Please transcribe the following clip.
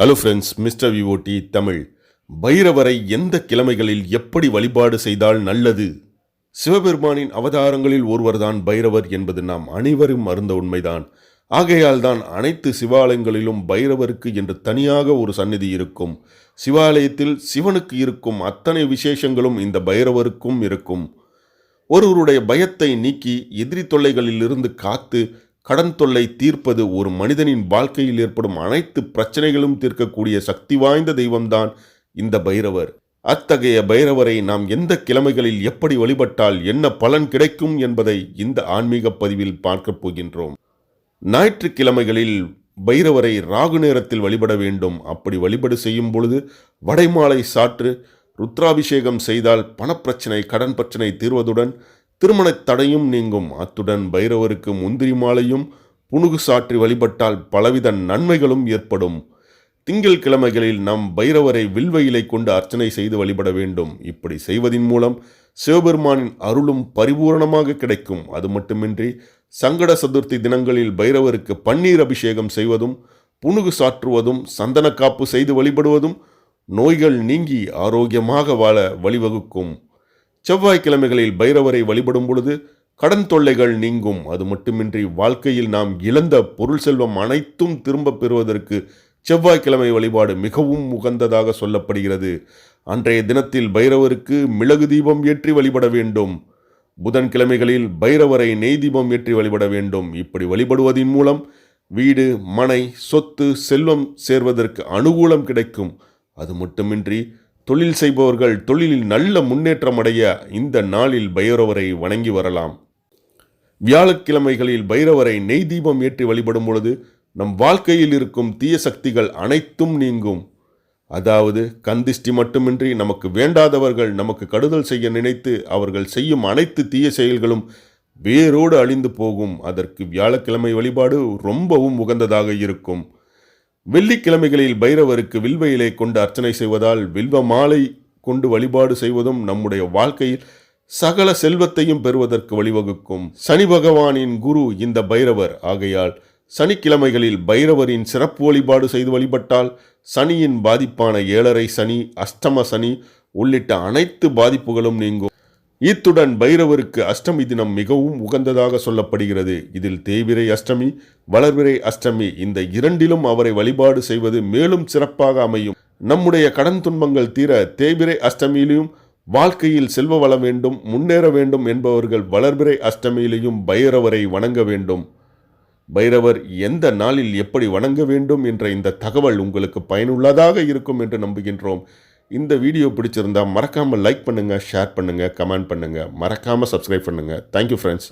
Hello friends mister VOD Tamil. பைரவரை எந்த கிழமைகளில் எப்படி வழிபாடு செய்தால் நல்லது? சிவபெருமானின் அவதாரங்களில் ஒருவர்தான் பைரவர் என்பது நாம் அனைவரும் அறிந்த உண்மைதான். ஆகையால் தான் அனைத்து சிவாலயங்களிலும் பைரவருக்கு என்று தனியாக ஒரு சந்நிதி இருக்கும். சிவாலயத்தில் சிவனுக்கு இருக்கும் அத்தனை விசேஷங்களும் இந்த பைரவருக்கும் இருக்கும். ஒருவருடைய பயத்தை நீக்கி எதிரி தொல்லைகளிலிருந்து காத்து கடன் தொல்லை தீர்ப்பது ஒரு மனிதனின் வாழ்க்கையில் ஏற்படும் அனைத்து பிரச்சனைகளும் தீர்க்கக்கூடிய சக்தி வாய்ந்த தெய்வம்தான் இந்த பைரவர். அத்தகைய பைரவரை நாம் எந்த கிழமைகளில் எப்படி வழிபட்டால் என்ன பலன் கிடைக்கும் என்பதை இந்த ஆன்மீக பதிவில் பார்க்கப் போகின்றோம். ஞாயிற்றுக்கிழமைகளில் பைரவரை ராகு நேரத்தில் வழிபட வேண்டும். அப்படி வழிபாடு செய்யும் பொழுது வடைமாலை சாற்று ருத்ராபிஷேகம் செய்தால் பணப்பிரச்சனை கடன் பிரச்சனை தீர்வதுடன் திருமணத் தடையும் நீங்கும். அத்துடன் பைரவருக்கு முந்திரி மாலையும் புனுகு சாற்றி வழிபட்டால் பலவித நன்மைகளும் ஏற்படும். திங்கள் கிழமைகளில் நாம் பைரவரை வில்வயிலை கொண்டு அர்ச்சனை செய்து வழிபட வேண்டும். இப்படி செய்வதின் மூலம் சிவபெருமானின் அருளும் பரிபூரணமாக கிடைக்கும். அது மட்டுமின்றி சங்கட சதுர்த்தி தினங்களில் பைரவருக்கு பன்னீர் அபிஷேகம் செய்வதும் புனுகு சாற்றுவதும் சந்தன காப்பு செய்து வழிபடுவதும் நோய்கள் நீங்கி ஆரோக்கியமாக வாழ வழிவகுக்கும். செவ்வாய்க்கிழமைகளில் பைரவரை வழிபடும் பொழுது கடன் தொல்லைகள் நீங்கும். அது மட்டுமின்றி வாழ்க்கையில் நாம் இழந்த பொருள் செல்வம் அனைத்தும் திரும்பப் பெறுவதற்கு செவ்வாய்க்கிழமை வழிபாடு மிகவும் உகந்ததாக சொல்லப்படுகிறது. அன்றைய தினத்தில் பைரவருக்கு மிளகு தீபம் ஏற்றி வழிபட வேண்டும். புதன்கிழமைகளில் பைரவரை நெய் தீபம் ஏற்றி வழிபட வேண்டும். இப்படி வழிபடுவதன் மூலம் வீடு மனை சொத்து செல்வம் சேர்வதற்கு அனுகூலம் கிடைக்கும். அது மட்டுமின்றி தொழில் செய்பவர்கள் தொழிலில் நல்ல முன்னேற்றம் அடைய இந்த நாளில் பைரவரை வணங்கி வரலாம். வியாழக்கிழமைகளில் பைரவரை நெய் தீபம் ஏற்றி வழிபடும் பொழுது நம் வாழ்க்கையில் இருக்கும் தீய சக்திகள் அனைத்தும் நீங்கும். அதாவது கந்திஷ்டி மட்டுமின்றி நமக்கு வேண்டாதவர்கள் நமக்கு கடுதல் செய்ய நினைத்து அவர்கள் செய்யும் அனைத்து தீய செயல்களும் வேரோடு அழிந்து போகும். அதற்கு வியாழக்கிழமை வழிபாடு ரொம்பவும் உகந்ததாக இருக்கும். வெள்ளிக்கிழமைகளில் பைரவருக்கு வில்வையிலே கொண்டு அர்ச்சனை செய்வதால் வில்வ மாலை கொண்டு வழிபாடு செய்வதும் நம்முடைய வாழ்க்கையில் சகல செல்வத்தையும் பெறுவதற்கு வழிவகுக்கும். சனி பகவானின் குரு இந்த பைரவர். ஆகையால் சனிக்கிழமைகளில் பைரவரின் சிறப்பு வழிபாடு செய்து வழிபட்டால் சனியின் பாதிப்பான ஏழரை சனி அஷ்டம சனி உள்ளிட்ட அனைத்து பாதிப்புகளும் நீங்கும். இத்துடன் பைரவருக்கு அஷ்டமி தினம் மிகவும் உகந்ததாக சொல்லப்படுகிறது. இதில் தேவிரை அஷ்டமி வளர்விரை அஷ்டமி இந்த இரண்டிலும் அவரை வழிபாடு செய்வது மேலும் சிறப்பாக அமையும். நம்முடைய கடன் துன்பங்கள் தீர தேய்பிரை அஷ்டமியிலும் வாழ்க்கையில் செல்வ வளம் வேண்டும் முன்னேற வேண்டும் என்பவர்கள் வளர்பிறை அஷ்டமியிலையும் பைரவரை வணங்க வேண்டும். பைரவர் எந்த நாளில் எப்படி வணங்க வேண்டும் என்ற இந்த தகவல் உங்களுக்கு பயனுள்ளதாக இருக்கும் என்று நம்புகின்றோம். இந்த வீடியோ பிடிச்சிருந்தா மறக்காமல் லைக் பண்ணுங்கள் ஷேர் பண்ணுங்கள் கமெண்ட் பண்ணுங்கள் மறக்காமல் சப்ஸ்கிரைப் பண்ணுங்கள் தேங்க்யூ ஃப்ரெண்ட்ஸ்